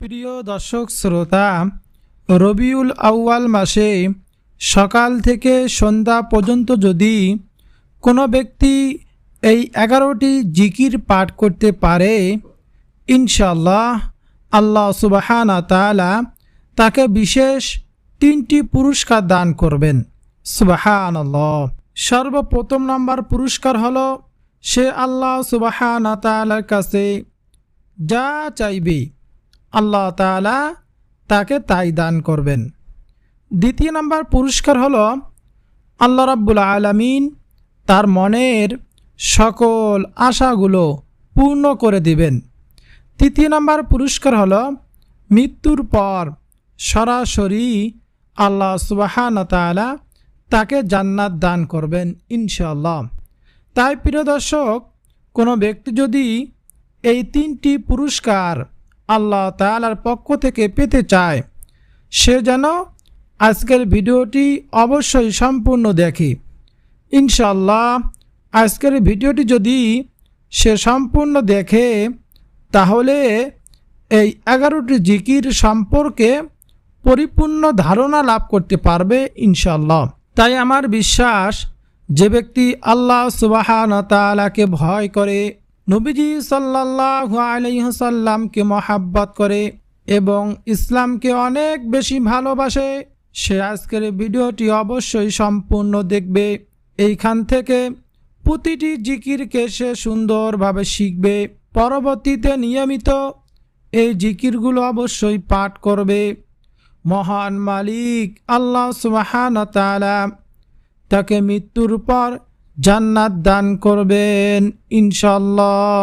প্রিয় দর্শক শ্রোতা, রবিউল আউয়াল মাসে সকাল থেকে সন্ধ্যা পর্যন্ত যদি কোনো ব্যক্তি এই এগারোটি জিকির পাঠ করতে পারে ইনশাল্লাহ আল্লাহ সুবাহানা তালা তাকে বিশেষ তিনটি পুরস্কার দান করবেন। সুবাহান সর্বপ্রথম নম্বর পুরস্কার হলো, সে আল্লাহ সুবাহানা তালার কাছে যা চাইবে আল্লাহ তালা তাকে তাই দান করবেন। দ্বিতীয় নম্বর পুরস্কার হলো আল্লাহ রাব্বুল আলমিন তার মনের সকল আশাগুলো পূর্ণ করে দিবেন। তৃতীয় নম্বর পুরস্কার হল মৃত্যুর পর সরাসরি আল্লাহ সুবাহান তালা তাকে জান্নাত দান করবেন ইনশাল্লাহ তাই প্রিয় দর্শক, কোনো ব্যক্তি যদি এই তিনটি পুরস্কার আল্লাহ তালার পক্ষ থেকে পেতে চায়। সে যেন আজকের ভিডিওটি অবশ্যই সম্পূর্ণ দেখে। ইনশাল্লাহ আজকের ভিডিওটি যদি সে সম্পূর্ণ দেখে, তাহলে এই এগারোটি জিকির সম্পর্কে পরিপূর্ণ ধারণা লাভ করতে পারবে ইনশাল্লাহ তাই আমার বিশ্বাস, যে ব্যক্তি আল্লাহ সুবাহান তালাকে ভয় করে নবীজি সাল্লাহ আলাইসাল্লামকে মহাব্বত করে এবং ইসলামকে অনেক বেশি ভালোবাসে। সে আজকের ভিডিওটি অবশ্যই সম্পূর্ণ দেখবে। এইখান থেকে প্রতিটি জিকিরকে সে সুন্দরভাবে শিখবে। পরবর্তীতে নিয়মিত এই জিকিরগুলো অবশ্যই পাঠ করবে। মহান মালিক আল্লাহ সুবাহান তাকে মৃত্যুর পর জান্নাত দান করবেন ইনশাল্লাহ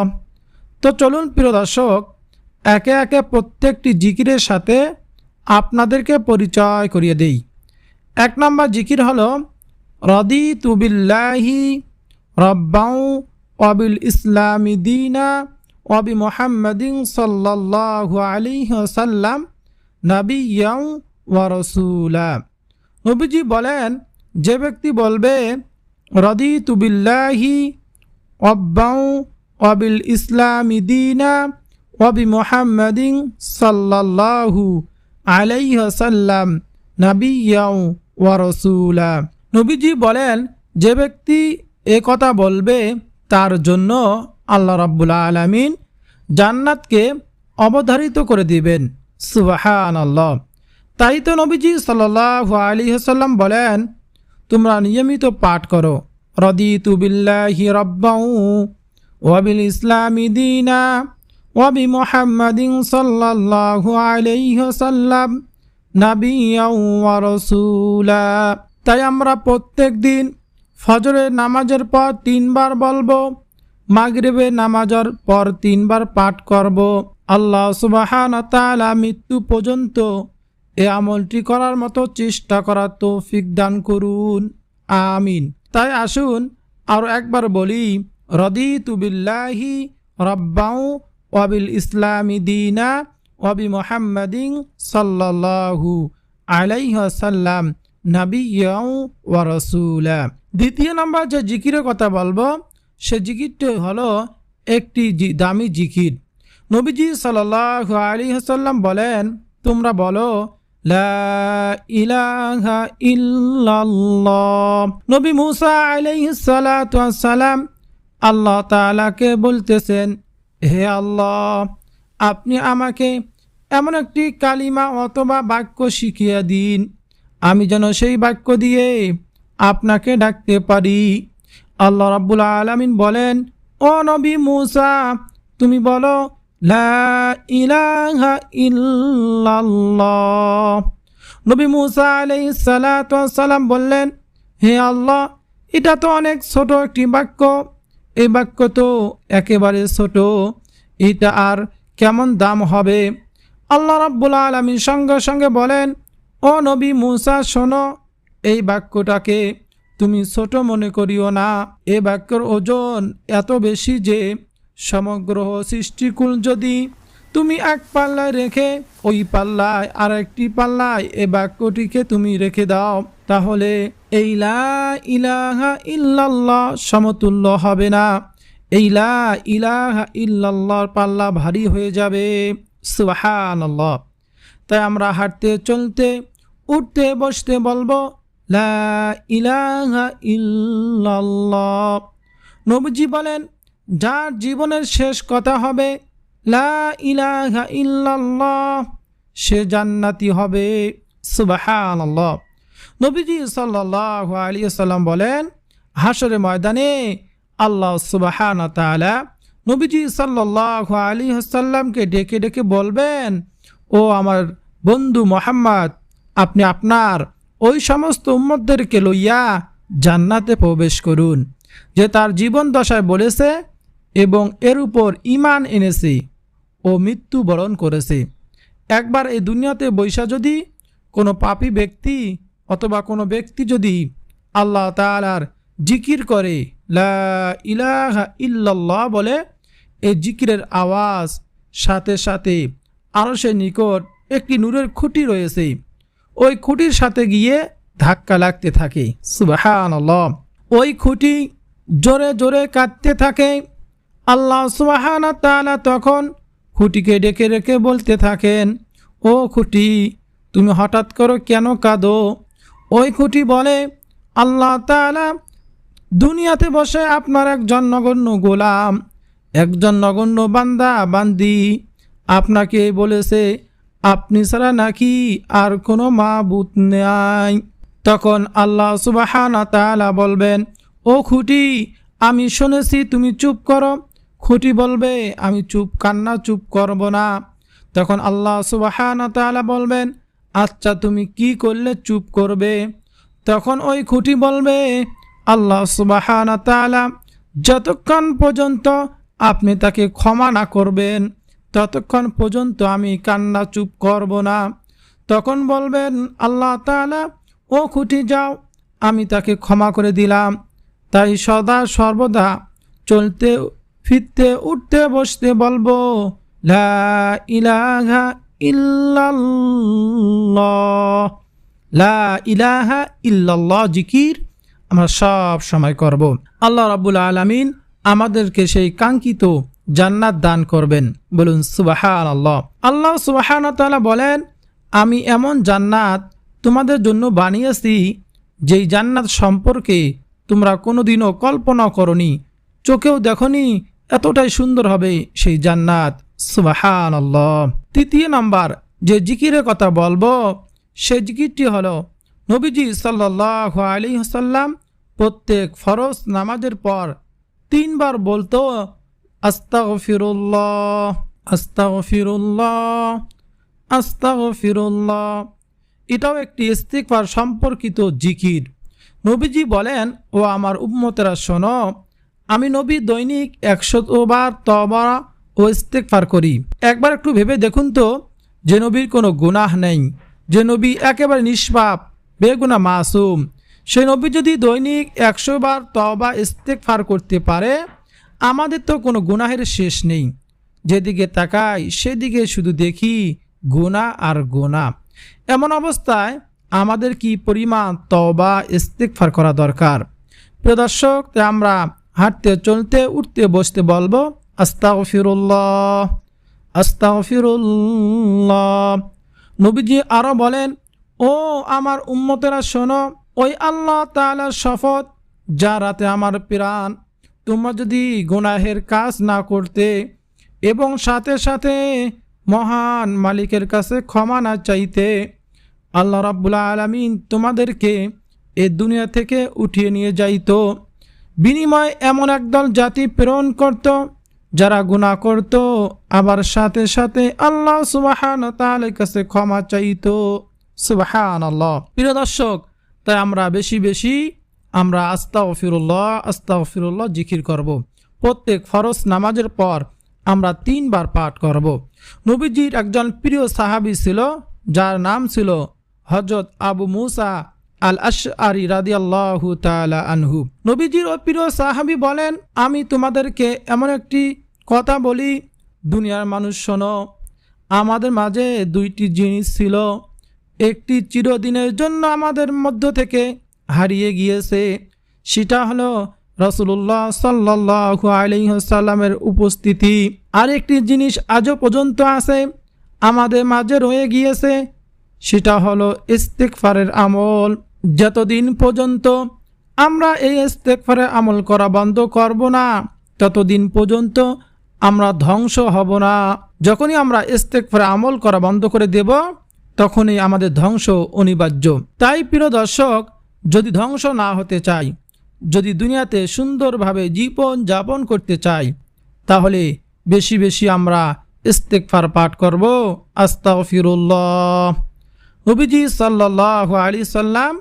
তো চলুন, প্রিয় দর্শক, একে একে প্রত্যেকটি জিকিরের সাথে আপনাদেরকে পরিচয় করিয়ে দেই। এক নম্বর জিকির হলো রদি তুবিল্লাহি রব্বাউ অবিল ইসলামি দিনা অবি মোহাম্মদিন সাল্লাহু আলিহ সাল্লাম নাবিয়াউ ওয়ারসুলা নবীজি বলেন, যে ব্যক্তি বলবে রদি তুবিল্লাহি অব্বাউ অবিল ইসলামি দিনা অবি মোহাম্মদিন সাল্লাহু আলাইহ সাল্লাম নাবিয়াউ ওয়ারসুলা নবীজি বলেন, যে ব্যক্তি এ কথা বলবে, তার জন্য আল্লাহ রাব্বুল আলমিন জান্নাতকে অবধারিত করে দিবেন। সুবাহান আল্লাহ তাই তো নবীজি সাল্লাহ আলী হাসাল্লাম বলেন তোমরা নিয়মিত পাঠ করো। রদি তুবিল্লাহি রব্বাউ ওয়াবিল ইসলামি দিনা ওয়াবি মোহাম্মদিন সাল্লাল্লাহু আলাইহি সাল্লাম ওয়া রাসূলা। তাই আমরা প্রত্যেক দিন ফজরের নামাজের পর তিনবার বলব, মাগরিবের নামাজের পর তিনবার পাঠ করব। আল্লাহ সুবাহান তালা মৃত্যু পর্যন্ত এ আমলটি করার মতো চেষ্টা করার তৌফিক দান করুন। আমিন। তাই আসুন আরও একবার বলি রদি তুবিল্লাহি রব্বাউ ওয়াবিল ইসলামি দিনা ওয়াবি মোহাম্মদিন সাল্লাহু আলাইসাল্লাম নাবিয়াউ ওয়া রসুলা। দ্বিতীয় নম্বর যে জিকিরের কথা বলব, সে জিকিরটি হলো একটি দামি জিকির। নবীজি সাল্লাহ আলী হাসাল্লাম বলেন, তোমরা বলো নবী মুসা আলাইহিসসালাম আল্লাহ তাআলাকে বলতেছেন, হে আল্লাহ, আপনি আমাকে এমন একটি কালিমা অথবা বাক্য শিখিয়ে দিন। আমি যেন সেই বাক্য দিয়ে আপনাকে ডাকতে পারি। আল্লাহ রাব্বুল আলমিন বলেন, ও নবী মুসা, তুমি বলো নবী মুসা আলাইহিস সালাম বললেন, হে আল্লাহ, এটা তো অনেক ছোট একটি বাক্য। এই বাক্য তো একেবারে ছোট, এটা আর কেমন দাম হবে? আল্লাহ রাব্বুল আলমিন সঙ্গে সঙ্গে বলেন, ও নবী মুসা, শোনো, এই বাক্যটাকে তুমি ছোট মনে করিও না। এ বাক্যর ওজন এত বেশি যে সমগ্র সৃষ্টিকুল যদি তুমি এক পাল্লায় রেখে ওই পাল্লায় আর একটি পাল্লায় এ বাক্যটিকে তুমি রেখে দাও, তাহলে এই লা ইলাহা ইল্লাল্লাহ সমতুল্য হবে না। এই লা ইলাহা ইল্লাল্লাহর পাল্লা ভারী হয়ে যাবে। সুবাহান তাই আমরা হাঁটতে, চলতে, উঠতে, বসতে বলব, লা ইলাহা ইল্লাল্লাহ। নবীজি বলেন যার জীবনের শেষ কথা হবে, লা সে জান্নাতি হবে। সুবাহানাল্লাহ। নবীজি আলাইহি সাল্লাম বলেন হাসরের ময়দানে আল্লাহ সুবাহান নবীজি সাল্লাল্লাহু আলাইহি সাল্লামকে ডেকে ডেকে বলবেন, ও আমার বন্ধু মোহাম্মদ, আপনি আপনার ওই সমস্ত উম্মতদেরকে লইয়া জান্নাতে প্রবেশ করুন। যে তার জীবন দশায় বলেছে এবং এর উপর ইমান এনেছে ও মৃত্যু বরণ করেছে। একবার এই দুনিয়াতে বৈশা যদি কোনো পাপী ব্যক্তি অথবা কোনো ব্যক্তি যদি আল্লাহ তালার জিকির করে, লা ইলাহা ইল্লাল্লাহ বলে, এই জিকিরের আওয়াজ সাথে সাথে আরও সে নিকট একটি নূরের খুঁটি রয়েছে। ওই খুঁটির সাথে গিয়ে ধাক্কা লাগতে থাকে। সুবাহান ওই খুঁটি জোরে জোরে কাঁদতে থাকে। আল্লাহ সুবাহানা তালা তখন খুঁটিকে ডেকে রেখে বলতে থাকেন, ও খুঁটি, তুমি হঠাৎ করো কেন কাঁদো? ওই খুঁটি বলে, আল্লাহ তালা দুনিয়াতে বসে আপনার একজন নগণ্য গোলাম একজন নগণ্য বান্দা, বান্দি। আপনাকে বলেছে, আপনি ছাড়া নাকি আর কোনো মাবুত নেই। তখন আল্লাহ সুবাহানা তালা বলবেন, ও খুঁটি, আমি শুনেছি, তুমি চুপ করো। খুঁটি বলবে, আমি চুপ, কান্না চুপ করব না। তখন আল্লাহ সুবাহানা তালা বলবেন আচ্ছা তুমি কি করলে চুপ করবে? তখন ওই খুঁটি বলবে, আল্লাহ সুবাহানা তালা যতক্ষণ পর্যন্ত আপনি তাকে ক্ষমা না করবেন, ততক্ষণ পর্যন্ত আমি কান্না চুপ করব না। তখন বলবেন আল্লাহ তালা ও খুঁটি, যাও, আমি তাকে ক্ষমা করে দিলাম। তাই সদা সর্বদা চলতে ফিরতে, উঠতে, বসতে বলব, লা ইলাহা ইল্লাল্লাহ। লা ইলাহা ইল্লাল্লাহ জিকির আমরা সব সময় করব। আল্লাহ রাবুল আলমিন আমাদেরকে সেই কাঙ্ক্ষিত জান্নাত দান করবেন। বলুন সুবাহান আল্লাহ আল্লাহ সুবাহান তালা বলেন, আমি এমন জান্নাত তোমাদের জন্য বানিয়েছি, যেই জান্নাত সম্পর্কে তোমরা কোনোদিনও কল্পনা করনি, চোখেও দেখনি এতটাই সুন্দর হবে সেই জান্নাত। সুবাহান আল্লাহ তৃতীয় নাম্বার, যে জিকিরের কথা বলব সেই জিকিরটি হলো নবীজি সাল্লাহ আলী সাল্লাম প্রত্যেক ফরজ নামাজের পর তিনবার বলতো আস্তাগ ফিরুল্লাহ আস্তাগ ফিরুল্লাহ আস্তাগ ফিরুল্লাহ এটাও একটি ইস্তিকবার সম্পর্কিত জিকির। নবীজি বলেন, ও আমার উম্মতেরা শোনো আমি নবী দৈনিক একশতবার তবা ও ইস্তেকফার করি। একবার একটু ভেবে দেখুন তো যে নবীর কোনো গুনাহ নেই, যে নবী একেবারে নিষ্পাপ বেগুনা মাসুম। সেই নবী যদি দৈনিক একশো বার তবা ইস্তেকফার করতে পারে, আমাদের তো কোনো গুনাহের শেষ নেই। যেদিকে তাকাই, সেদিকে শুধু দেখি গুণা আর গোনা এমন অবস্থায় আমাদের কি পরিমাণ তবা ইস্তেকফার করা দরকার? প্রিয় দর্শক আমরা হাঁটতে, চলতে, উঠতে, বসতে বলব আস্তাও ফিরুল্লাহ আস্তাও ফিরুল্লাহ নবীজি আরও বলেন, ও আমার উম্মতেরা, শোনো, ওই আল্লাহ তালার শপথ, যা রাতে আমার প্রাণ। তোমরা যদি গুনাহের কাজ না করতে এবং সাথে সাথে মহান মালিকের কাছে ক্ষমা না চাইতে, আল্লাহ রাব্বুল আলমিন তোমাদেরকে এ দুনিয়া থেকে উঠিয়ে নিয়ে যাইত। বিনিময় এমন একদল জাতি প্রেরণ করত, যারা গুণা করত আবার সাথে সাথে আল্লাহ সুবাহান তাহলে কাছে ক্ষমা চাইত সুবাহান আল্লাহ প্রিয় দর্শক, তাই আমরা বেশি বেশি আমরা আস্তা ফিরুল্লাহ আস্তা ফিরুল্লাহ জিকির করব। প্রত্যেক ফরজ নামাজের পর আমরা তিনবার পাঠ করব। নবীজির একজন প্রিয় সাহাবি ছিল, যার নাম ছিল হজরত আবু মুসা আল আশ আরি রাদি আল্লাহু তালা আনহু। নবীজির ও প্রিয় সাহাবি বলেন, আমি তোমাদেরকে এমন একটি কথা বলি, দুনিয়ার মানুষ শোনো, আমাদের মাঝে দুইটি জিনিস ছিল। একটি চিরদিনের জন্য আমাদের মধ্য থেকে হারিয়ে গিয়েছে, সেটা হলো রসুল্লাহ সাল্লাহ আলহ্লামের উপস্থিতি। আর একটি জিনিস আজও পর্যন্ত আছে, আমাদের মাঝে রয়ে গিয়েছে সেটা হলো ইস্তেকফারের আমল। যতদিন পর্যন্ত আমরা এই ইস্তেকফারের আমল করা বন্ধ করব না, ততদিন পর্যন্ত আমরা ধ্বংস হব না। যখনই আমরা ইস্তেকফারে আমল করা বন্ধ করে দেব, তখনই আমাদের ধ্বংস অনিবার্য। তাই প্রিয় দর্শক, যদি ধ্বংস না হতে চাই, যদি দুনিয়াতে সুন্দরভাবে জীবন যাপন করতে চাই, তাহলে বেশি বেশি আমরা ইস্তেকফার পাঠ করব। আস্তাগফিরুল্লাহ। নবীজি সাল্লাহ আলী সাল্লাম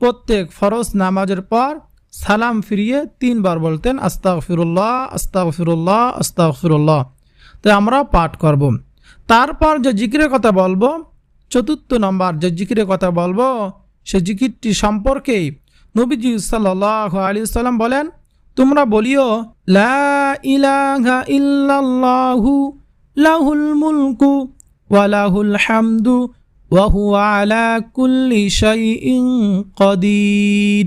প্রত্যেক ফরজ নামাজের পর সালাম ফিরিয়ে তিনবার বলতেন, আস্তাগফিরুল্লাহ আস্তাগফিরুল্লাহ আস্তাগফিরুল্লাহ। তাই আমরা পাঠ করব। তারপর যে জিকিরের কথা বলব, চতুর্থ নম্বর যে জিকিরের কথা বলব, সে জিকিরটি সম্পর্কে নবীজি সাল্লাহ আলী সাল্লাম বলেন, তোমরা বলিও, লা লাহুল মুলকু ওয়ালাহুল হামদু ওয়াহু আলা কুল্লি শাইইন কদির।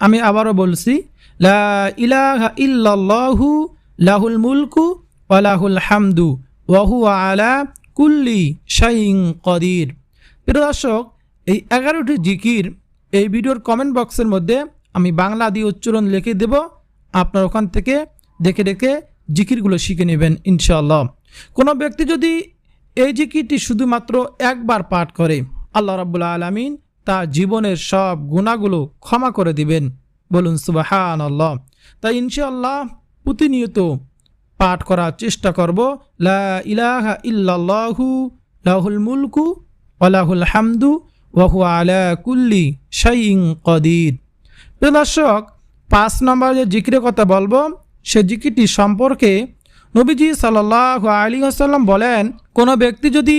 আমি আবারও বলছি, লা লাহুল মুলকু ওয়ালাহুল হামদু ওয়াহু আলা কুল্লি শাইইন কদির। প্রিয় দর্শক, এই এগারোটি জিকির এই ভিডিওর কমেন্ট বক্সের মধ্যে আমি বাংলা দিয়ে উচ্চারণ লিখে দেব। আপনার ওখান থেকে দেখে দেখে জিকিরগুলো শিখে নেবেন ইনশাআল্লাহ। কোনো ব্যক্তি যদি এই জিকিরটি শুধুমাত্র একবার পাঠ করে। আল্লাহ রাবুল্লা আলমিন তার জীবনের সব গুণাগুলো ক্ষমা করে দিবেন। বলুন সুবাহান আল্লাহ তাই ইনশাআল্লাহ প্রতিনিয়ত পাঠ করার চেষ্টা করব। লা ইলাহা ইল্লাল্লাহু, লাহুল মুলকু ওয়ালাহুল হামদু ওয়াহু আলা কুল্লি শাইইন কদির। প্রিয় দর্শক, পাঁচ নম্বর যে জিকিরের কথা বলব, সে জিকিরটি সম্পর্কে নবীজি সাল্লাহ আলী আসাল্লাম বলেন, কোনো ব্যক্তি যদি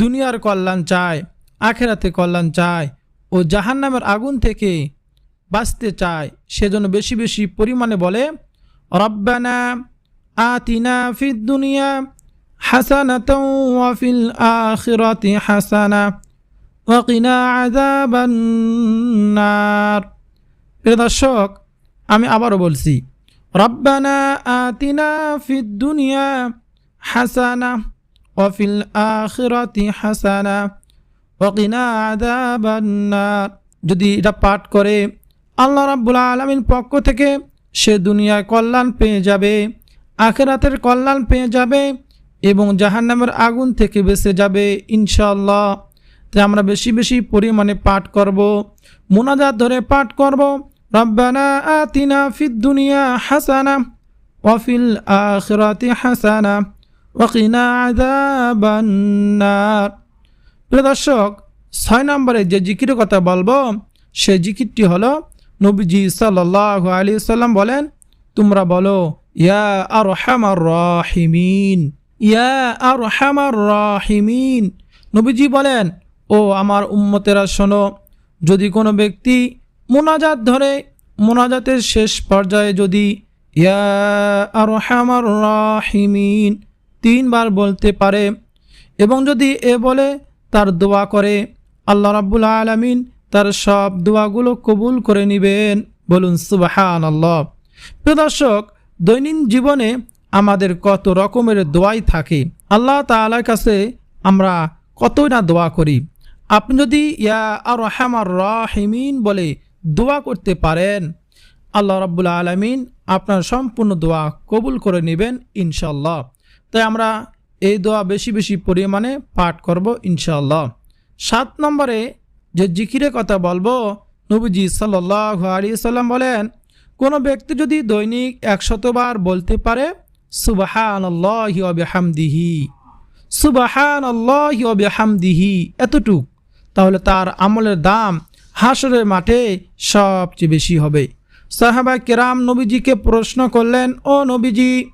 দুনিয়ার কল্যাণ চায়, আখেরাতে কল্যাণ চায় ও জাহান্নামের আগুন থেকে বাঁচতে চায় সেজন্য বেশি বেশি পরিমাণে বলে, রব্বানা আতিনা ফিদ দুনিয়া হাসানাত ওয়াফিল আখিরাতি হাসানা ওয়াকিনা আযাবান্নার প্রিয় দর্শক, আমি আবারও বলছি রব্বানা আতিনা ফিদ দুনিয়া হাসানা ওয়াফিল আখিরাতি হাসানা ওয়াকিনা আযাবান্নার যদি এটা পাঠ করে আল্লাহ রাব্বুল আলামিন পক্ষ থেকে সে দুনিয়ায় কল্যাণ পেয়ে যাবে, আখেরাতের কল্যাণ পেয়ে যাবে এবং জাহান্নামের আগুন থেকে বেঁচে যাবে ইনশাল্লাহ তাই আমরা বেশি বেশি পরিমাণে পাঠ করব, মোনাজাত ধরে পাঠ করব রব্বানা আতিনা ফিদ দুনিয়া হাসানা ওয়াফিল আখিরাতি হাসানা ওয়াকিনা আযাবান্নার প্রিয় দর্শক, ছয় নম্বরে যে জিকিরের কথা বলব, সে জিকিরটি হলো নবীজি সাল্লাহ আলী সাল্লাম বলেন, তোমরা বলো, ইয়া আর হামার রাহিমিন, ইয়া আর হামার রাহিমিন। নবীজি বলেন, ও আমার উম্মতেরা শোনো, যদি কোনো ব্যক্তি মোনাজাত ধরে, মোনাজাতের শেষ পর্যায়ে যদি, ইয়া আর হামার রাহিমিন, তিনবার বলতে পারে, এবং যদি এ বলে, তার দোয়া করে, আল্লাহ রাব্বুল আলমিন তার সব দোয়াগুলো কবুল করে নেবেন, বলুন সুবাহান আল্লাহ প্রিয় দর্শক দৈনিক জীবনে আমাদের কত রকমের দোয়াই থাকে। আল্লাহ তালার কাছে আমরা কতই না দোয়া করি। আপনি যদি, ইয়া আর রহমার রাহিমিন বলে দোয়া করতে পারেন। আল্লাহ রাব্বুল আলমিন আপনার সম্পূর্ণ দোয়া কবুল করে নেবেন ইনশাল্লাহ তাই আমরা এই দোয়া বেশি বেশি পরিমাণে পাঠ করব ইনশাল্লাহ সাত নম্বরে যে জিকিরের কথা বলব, নবীজি সাল্লাহ সাল্লাম বলেন, কোনো ব্যক্তি যদি দৈনিক একশতবার বলতে পারে সুবাহান আল্লাহি সুবাহান হামদিহি এতটুক, তাহলে তার আমলের দাম হাসরের মাঠে সবচেয়ে বেশি হবে। সাহাবা কেরাম নবীজিকে প্রশ্ন করলেন, ও নবীজি,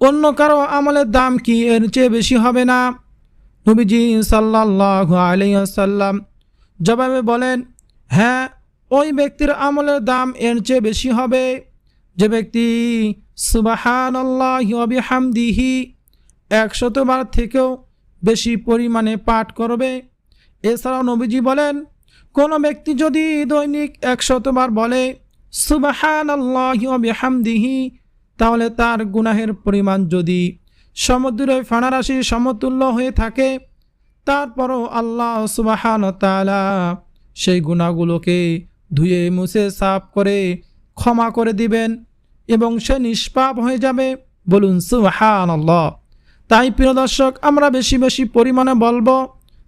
অন্য কারও আমলের দাম কি এর চেয়ে বেশি হবে না? নবীজি সাল্লাহ আলাইসাল্লাম জবাবে বলেন হ্যাঁ ওই ব্যক্তির আমলের দাম এর চেয়ে বেশি হবে। যে ব্যক্তি সুবাহান হামদিহি একশতবার থেকেও বেশি পরিমাণে পাঠ করবে। এছাড়াও নবীজি বলেন কোনো ব্যক্তি যদি দৈনিক একশতবার বলে সুবাহান হামদিহি তাহলে তার গুনাহের পরিমাণ যদি সমুদ্রের ফানারাশি সমতুল্য হয়ে থাকে, তারপরও আল্লাহ সুবাহান তালা সেই গুণাগুলোকে ধুয়ে মুছে সাফ করে ক্ষমা করে দিবেন এবং সে নিষ্পাপ হয়ে যাবে। বলুন সুবাহান আল্লাহ তাই প্রিয় দর্শক, আমরা বেশি বেশি পরিমাণে বলব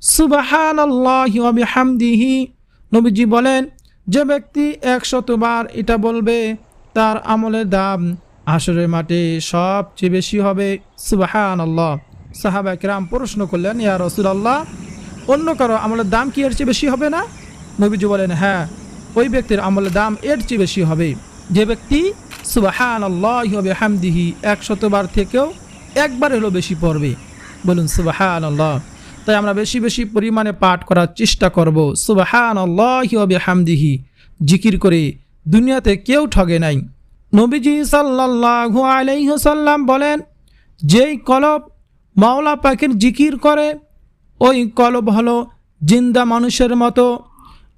সুবাহান আল্লাহামদিহি নবীজি বলেন, যে ব্যক্তি একশতবার এটা বলবে, তার আমলের দাম আসরের মাঠে সবচেয়ে বেশি হবে। সুবাহান আল্লাহ সাহাবা কিরাম প্রশ্ন করলেন, ইয়া রসুল আল্লাহ অন্য কারও আমলের দাম কি এর চেয়ে বেশি হবে না? নবীজি বলেন হ্যাঁ ওই ব্যক্তির আমলের দাম এর চেয়ে বেশি হবে। যে ব্যক্তি সুবাহান আল্লাহ হামদিহি একশতবার থেকেও একবার হলো বেশি পড়বে। বলুন সুবাহান আল্লাহ তাই আমরা বেশি বেশি পরিমাণে পাঠ করার চেষ্টা করব। সুবাহান আল্লাহ হামদিহি জিকির করে দুনিয়াতে কেউ ঠগে নাই। নবীজি সাল্লাল্লাহু আলাইহসাল্লাম বলেন, যেই কলব মাওলা পাখির জিকির করে, ওই কলব হলো জিন্দা মানুষের মতো।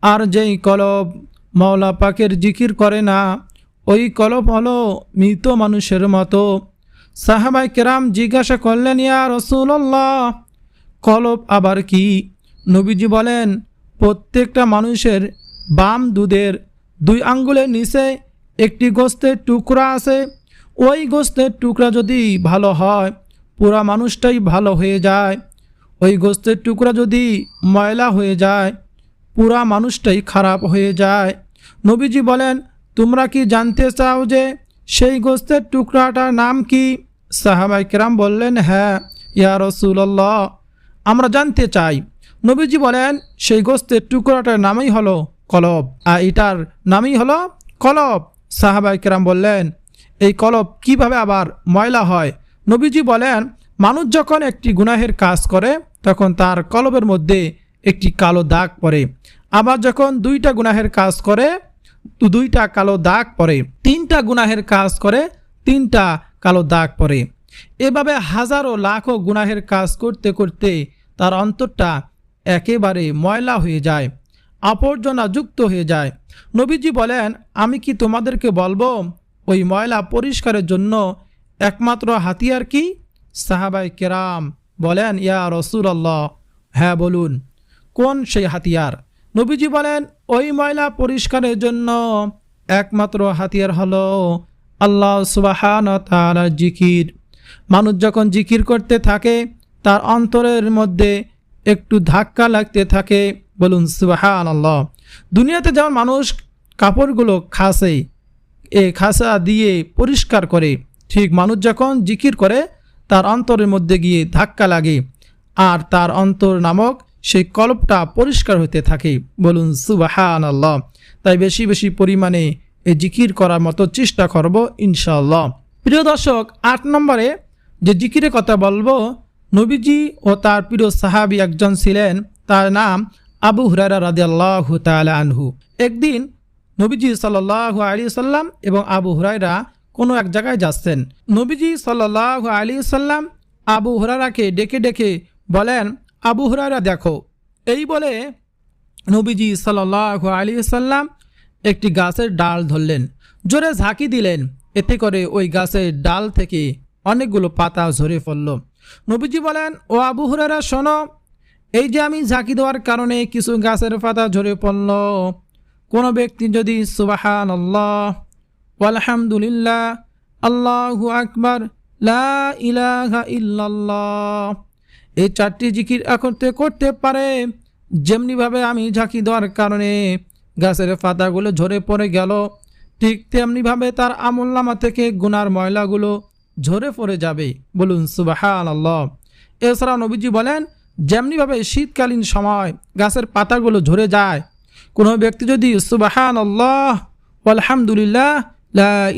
আর যেই কলব মাওলা পাকের জিকির করে না, ওই কলব হলো মৃত মানুষের মতো। সাহাবাই কেরাম জিজ্ঞাসা করলেন, ইয়া রসুল্লাহ কলব আবার কি? নবীজি বলেন, প্রত্যেকটা মানুষের বাম দুধের দুই আঙ্গুলের নিচে একটি গোস্তের টুকরা আছে। ওই গোস্তের টুকরা যদি ভালো হয়, পুরা মানুষটাই ভালো হয়ে যায়। ওই গোস্তের টুকরা যদি ময়লা হয়ে যায়, পুরা মানুষটাই খারাপ হয়ে যায়। নবীজি বলেন, তোমরা কি জানতে চাও যে সেই গোস্তের টুকরাটার নাম কি? সাহাবাই কেরাম বললেন হ্যাঁ ইয়া রসুল্লাহ আমরা জানতে চাই। নবীজি বলেন, সেই গোস্তের টুকরাটার নামই হলো কলব, আর এটার নামই হলো কলব। সাহাবাই কেরাম বললেন, এই কলব কীভাবে আবার ময়লা হয়? নবীজি বলেন, মানুষ যখন একটি গুনাহের কাজ করে, তখন তার কলবের মধ্যে একটি কালো দাগ পড়ে। আবার যখন দুইটা গুনাহের কাজ করে দুইটা কালো দাগ পড়ে। তিনটা গুনাহের কাজ করে, তিনটা কালো দাগ পড়ে। এভাবে হাজারো লাখো গুনাহের কাজ করতে করতে তার অন্তরটা একেবারে ময়লা হয়ে যায়, আবর্জনা যুক্ত হয়ে যায়। নবীজি বলেন, আমি কি তোমাদেরকে বলব, ওই ময়লা পরিষ্কারের জন্য একমাত্র হাতিয়ার কি? সাহাবাই কেরাম বলেন, ইয়া রসুল আল্লাহ হ্যাঁ বলুন, কোন সেই হাতিয়ার? নবীজি বলেন, ওই ময়লা পরিষ্কারের জন্য একমাত্র হাতিয়ার হলো আল্লাহ সুবাহান জিকির। মানুষ যখন জিকির করতে থাকে তার অন্তরের মধ্যে একটু ধাক্কা লাগতে থাকে। বলুন সুবাহান আল্লাহ দুনিয়াতে যেমন মানুষ কাপড়গুলো খাসে, এ খাসা দিয়ে পরিষ্কার করে, ঠিক মানুষ যখন জিকির করে, তার অন্তরের মধ্যে গিয়ে ধাক্কা লাগে। আর তার অন্তর নামক সেই কলপটা পরিষ্কার হতে থাকে। বলুন সুবাহান আল্লাহ তাই বেশি বেশি পরিমাণে এই জিকির করার মতো চেষ্টা করব ইনশাল্লাহ প্রিয় দর্শক, আট নম্বরে যে জিকিরের কথা বলব নবীজি ও তার প্রিয় সাহাবি একজন ছিলেন, তার নাম আবু হুরারা রাদিয়াল্লাহু তাআলা আনহু। একদিন নবীজি সাল্লাল্লাহু আলী সাল্লাম এবং আবু হুরাইরা কোনো এক জায়গায় যাচ্ছেন। নবীজি সাল্লাল্লাহু আলী সাল্লাম আবু হুরারাকে ডেকে ডেকে বলেন, আবু হুরাইরা দেখো। এই বলে নবীজি সাল্লাল্লাহু আলী সাল্লাম একটি গাছের ডাল ধরলেন। জোরে ঝাঁকি দিলেন। এতে করে ওই গাছের ডাল থেকে অনেকগুলো পাতা ঝরে পড়ল। নবীজি বলেন, ও আবু হুরারা শোনো, এই যে আমি ঝাঁকি দেওয়ার কারণে কিছু গাছের পাতা ঝরে পড়ল। কোনো ব্যক্তি যদি সুবাহান আল্লাহ আলহামদুলিল্লাহ আল্লাহু আকবার, লা ইলাহা এই চারটি জিকির করতে করতে পারে, যেমনিভাবে আমি ঝাঁকি দেওয়ার কারণে গাছের পাতাগুলো ঝরে পড়ে গেল, ঠিক তেমনিভাবে তার আমুল্লামা থেকে গুনার ময়লাগুলো ঝরে পড়ে যাবে। বলুন সুবাহান আল্লাহ এছাড়া নবীজি বলেন, যেমনিভাবে শীতকালীন সময় গাছের পাতাগুলো ঝরে যায়, কোনো ব্যক্তি যদি সুবাহান আল্লাহ আলহামদুলিল্লাহ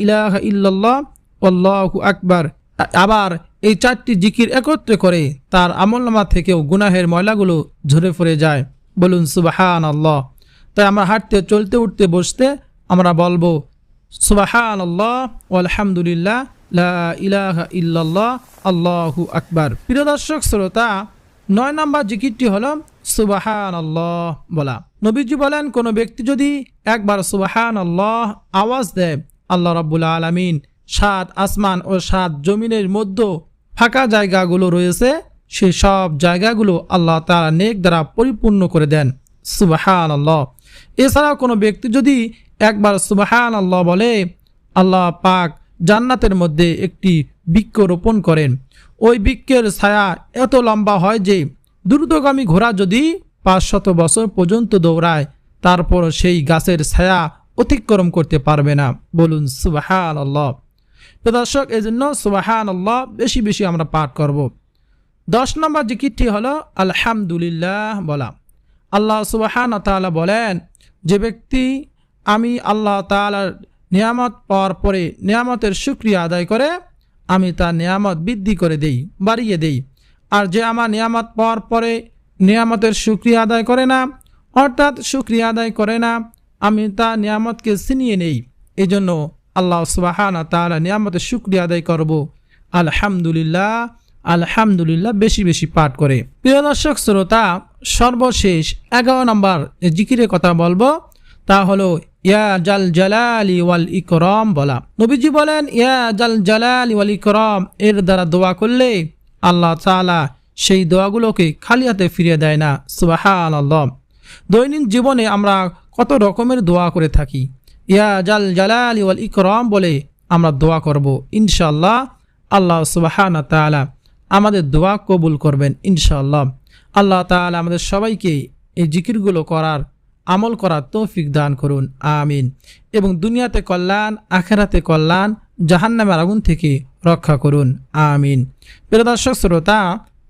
ইলাহা ইল্লাল্লাহ, আল্লাহু আকবার, আবার এই চারটি জিকির একত্রে করে তার আমলনামা থেকেও গুনাহের ময়লাগুলো ঝরে পড়ে যায়। বলুন সুবাহান আল্লাহ তাই আমরা হাঁটতে, চলতে, উঠতে, বসতে আমরা বলব সুবাহান আল্লাহ আলহামদুলিল্লাহ ইলাহা ইল্লাল্লাহ, আল্লাহু আকবার। প্রিয় দর্শক, শ্রোতা, নয় নম্বর জিকিরটি হলো সুবাহান আল্লাহ বলা। নবীজি বলেন, কোনো ব্যক্তি যদি একবার সুবাহান আল্লাহ আওয়াজ দেয়, আল্লাহ রব্বুল আলমিন সাত আসমান ও সাত জমিনের মধ্য ফাঁকা জায়গাগুলো রয়েছে সেই সব জায়গাগুলো আল্লাহ তাআলা নেক দ্বারা পরিপূর্ণ করে দেন। সুবাহান আল্লাহ এছাড়াও কোনো ব্যক্তি যদি একবার সুবাহান আল্লাহ বলে, আল্লাহ পাক জান্নাতের মধ্যে একটি বৃক্ষ রোপণ করেন। ওই বৃক্ষের ছায়া এত লম্বা হয় যে দ্রুতগামী ঘোড়া যদি পাঁচশত বছর পর্যন্ত দৌড়ায়, তারপর সেই গাছের ছায়া অতিক্রম করতে পারবে না। বলুন সুবাহান আল্লাহ তো দর্শক এই জন্য সুবাহান আল্লাহ বেশি বেশি আমরা পাঠ করব। দশ নম্বর যে জিকিরটি হলো, আলহামদুলিল্লাহ বলা। আল্লাহ সুবাহান তাআলা বলেন, যে ব্যক্তি আমি আল্লাহ তাআলার নিয়ামত পাওয়ার পরে নিয়ামতের সুক্রিয়া আদায় করে আমি তার নিয়ামত বৃদ্ধি করে দেই, বাড়িয়ে দেই। আর যে আমার নিয়ামত পাওয়ার পরে নিয়ামতের সুক্রিয়া আদায় করে না, অর্থাৎ সুক্রিয়া আদায় করে না, আমি তার নিয়ামতকে ছিনিয়ে নেই। এই জন্য আল্লাহ সুবাহানা তাআলা নিয়ামতের সুক্রিয়া আদায় করব। আলহামদুলিল্লাহ আলহামদুলিল্লাহ বেশি বেশি পাঠ করে। প্রিয় দর্শক, শ্রোতা, সর্বশেষ এগারো নম্বর জিকিরের কথা বলব, তা হলো ইয়া জাল জালালি ওয়াল ইকরম বলা। নবীজি বলেন, ইয়া জাল জালালি ওয়াল ইকরম, এর দ্বারা দোয়া করলে আল্লাহ তাআলা সেই দোয়াগুলোকে খালি হাতে ফিরিয়ে দেয় না। সুবাহান আল্লাহ দৈনিক জীবনে আমরা কত রকমের দোয়া করে থাকি। ইয়া জাল জালালি ওয়াল ইকরম বলে আমরা দোয়া করব। ইনশাল্লাহ আল্লাহ সুবাহান তাআলা আমাদের দোয়া কবুল করবেন ইনশাআল্লাহ। আল্লাহ তাআলা আমাদের সবাইকে এই জিকিরগুলো করার আমল করার তৌফিক দান করুন, আমিন। এবং দুনিয়াতে কল্যাণ, আখেরাতে কল্যাণ, জাহান্নামের আগুন থেকে রক্ষা করুন, আমিন। প্রিয় দর্শক, শ্রোতা,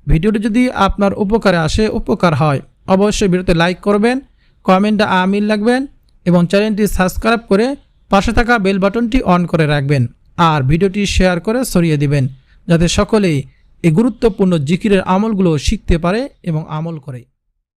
ভিডিওটি যদি আপনার উপকারে আসে, উপকার হয়, অবশ্যই ভিডিওতে লাইক করবেন, কমেন্টে আমিন লাগবেন এবং চ্যানেলটি সাবস্ক্রাইব করে পাশে থাকা বেল বাটনটি অন করে রাখবেন আর ভিডিওটি শেয়ার করে সরিয়ে দিবেন যাতে সকলেই এই গুরুত্বপূর্ণ জিকিরের আমলগুলো শিখতে পারে এবং আমল করে।